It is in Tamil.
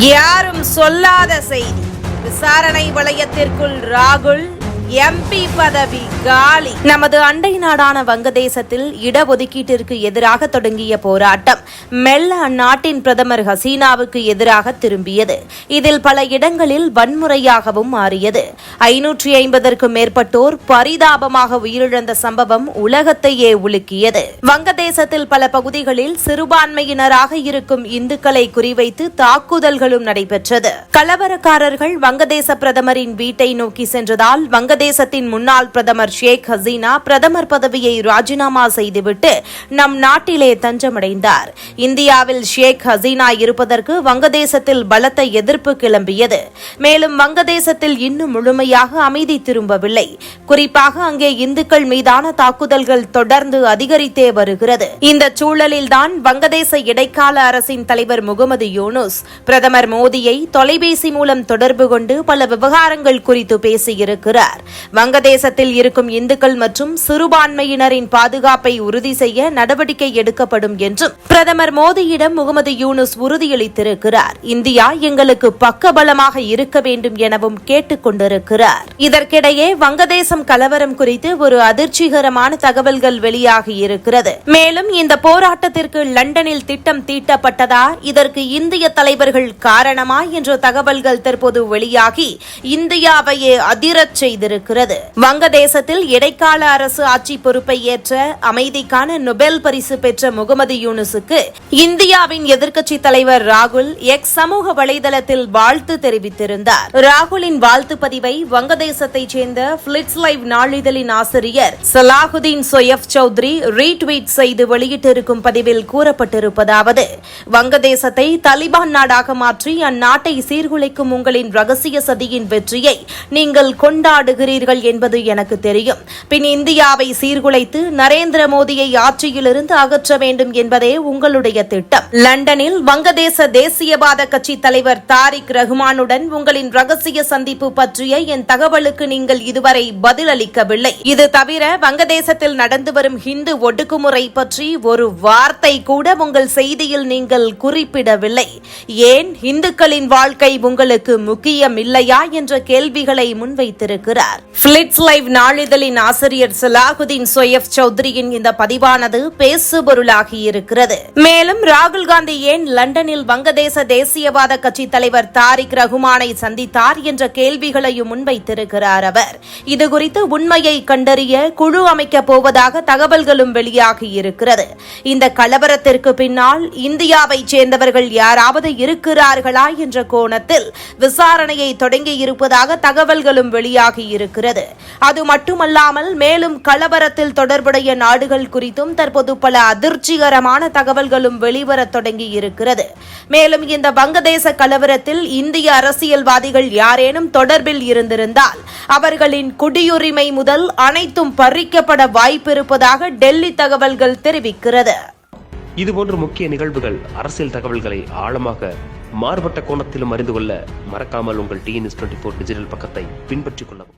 யாரும் சொல்லாத செய்தி. விசாரணை வளையத்திற்குள் ராகுல். எம்பி பதவி காலி. நமது அண்டை நாடான வங்கதேசத்தில் இடஒதுக்கீட்டிற்கு எதிராக தொடங்கிய போராட்டம் மெல்ல அந்நாட்டின் பிரதமர் ஹசீனாவுக்கு எதிராக திரும்பியது. இதில் பல இடங்களில் வன்முறையாகவும் மாறியது. ஐநூற்றி ஐம்பதற்கும் மேற்பட்டோர் பரிதாபமாக உயிரிழந்த சம்பவம் உலகத்தையே உலுக்கியது. வங்கதேசத்தில் பல பகுதிகளில் சிறுபான்மையினராக இருக்கும் இந்துக்களை குறிவைத்து தாக்குதல்களும் நடைபெற்றது. கலவரக்காரர்கள் வங்கதேச பிரதமரின் வீட்டை நோக்கி சென்றதால் வங்க வங்கதேசத்தின் முன்னாள் பிரதமர் ஷேக் ஹசீனா பிரதமர் பதவியை ராஜினாமா செய்துவிட்டு நம் நாட்டிலே தஞ்சமடைந்தார். இந்தியாவில் ஷேக் ஹசீனா இருப்பதற்கு வங்கதேசத்தில் பலத்த எதிர்ப்பு கிளம்பியது. மேலும் வங்கதேசத்தில் இன்னும் முழுமையாக அமைதி திரும்பவில்லை. குறிப்பாக அங்கே இந்துக்கள் மீதான தாக்குதல்கள் தொடர்ந்து அதிகரித்தே வருகிறது. இந்த சூழலில்தான் வங்கதேச இடைக்கால அரசின் தலைவர் முகமது யூனுஸ் பிரதமர் மோடியை தொலைபேசி மூலம் தொடர்பு கொண்டு பல விவகாரங்கள் குறித்து பேசியிருக்கிறார். வங்கதேசத்தில் இருக்கும் இந்துக்கள் மற்றும் சிறுபான்மையினரின் பாதுகாப்பை உறுதி செய்ய நடவடிக்கை எடுக்கப்படும் என்றும் பிரதமர் மோடியிடம் முகமது யூனுஸ் உறுதியளித்திருக்கிறார். இந்தியா எங்களுக்கு பக்கபலமாக இருக்க வேண்டும் எனவும் கேட்டுக் கொண்டிருக்கிறார். இதற்கிடையே வங்கதேசம் கலவரம் குறித்து ஒரு அதிர்ச்சிகரமான தகவல்கள் வெளியாகி இருக்கிறது. மேலும் இந்த போராட்டத்திற்கு லண்டனில் திட்டம் தீட்டப்பட்டதா இதற்கு இந்திய தலைவர்கள் காரணமா என்ற தகவல்கள் தற்போது வெளியாகி இந்தியாவையே அதிரச் செய்திருக்கிறது. இருக்கிறது வங்கதேசத்தில் இடைக்கால அரசு ஆட்சி பொறுப்பை ஏற்ற அமைதிக்கான நொபேல் பரிசு பெற்ற முகமது யூனுசுக்கு இந்தியாவின் எதிர்க்கட்சி தலைவர் ராகுல் எக்ஸ் சமூக வலைதளத்தில் வாழ்த்து தெரிவித்திருந்தார். ராகுலின் வாழ்த்து பதிவை வங்கதேசத்தைச் சேர்ந்த பிளிட்ஸ் லைவ் நாளிதழின் ஆசிரியர் சலாஹுதீன் சொயப் சௌத்ரி ரீட்வீட் செய்து வெளியிட்டிருக்கும் பதிவில் கூறப்பட்டிருப்பதாவது வங்கதேசத்தை தலிபான் நாடாக மாற்றி அந்நாட்டை சீர்குலைக்கும் உங்களின் ரகசிய சதியின் வெற்றியை நீங்கள் கொண்டாடுகிறீர்கள் என்பது எனக்கு தெரியும். பின் இந்தியாவை சீர்குலைத்து நரேந்திர மோடியை ஆட்சியிலிருந்து அகற்ற வேண்டும் என்பதே உங்களுடைய திட்டம். லண்டனில் வங்கதேச தேசியவாத கட்சி தலைவர் தாரிக் ரஹ்மானுடன் உங்களின் ரகசிய சந்திப்பு பற்றிய என் தகவலுக்கு நீங்கள் இதுவரை பதிலளிக்கவில்லை. இது தவிர வங்கதேசத்தில் நடந்து வரும் ஹிந்து ஒடுக்குமுறை பற்றி ஒரு வார்த்தை கூட உங்கள் செய்தியில் நீங்கள் குறிப்பிடவில்லை. ஏன்? இந்துக்களின் வாழ்க்கை உங்களுக்கு முக்கியம் இல்லையா என்ற கேள்விகளை முன்வைத்திருக்கிறார். பிளிட்ஸ் லைவ் நாளிதழின் ஆசிரியர் சலாகுதீன் சொயப் சௌத்ரியின் இந்த பதிவானது பேசுபொருளாகி இருக்கிறது. மேலும் ராகுல் காந்தி ஏன் லண்டனில் வங்கதேச தேசியவாத கட்சி தலைவர் தாரிக் ரகுமானை சந்தித்தார் என்ற கேள்விகளையும் முன்வைத்திருக்கிறார் அவர். இதுகுறித்து உண்மையை கண்டறிய குழு அமைக்கப் போவதாக தகவல்களும் வெளியாகி இருக்கிறது. இந்த கலவரத்திற்கு பின்னால் இந்தியாவைச் சேர்ந்தவர்கள் யாராவது இருக்கிறார்களா என்ற கோணத்தில் விசாரணையை தொடங்கியிருப்பதாக தகவல்களும் வெளியாகி இருக்கிறது அது மட்டுமல்லாமல் மேலும் கலவரத்தில் தொடர்புடைய நாடுகள் குறித்தும் தற்போது பல அதிர்ச்சிகரமான தகவல்களும் வெளிவரத் தொடங்கி இருக்கிறது மேலும் இந்த வங்கதேச கலவரத்தில் இந்திய அரசியல்வாதிகள் யாரேனும் தொடர்பில் இருந்திருந்தால் அவர்களின் குடியுரிமை முதல் அனைத்தும் பறிக்கப்பட வாய்ப்பிருப்பதாக டெல்லி தகவல்கள் தெரிவிக்கிறது. இதுபோன்ற முக்கிய நிகழ்வுகள் அரசியல் தகவல்களை ஆழமாக மாறுபட்ட கோணத்திலும் அறிந்து கொள்ள மறக்காமல் உங்கள் டிஎன்எஸ் டுவெண்ட்டி ஃபோர் டிஜிட்டல் பக்கத்தை பின்பற்றிக் கொள்ளவும்.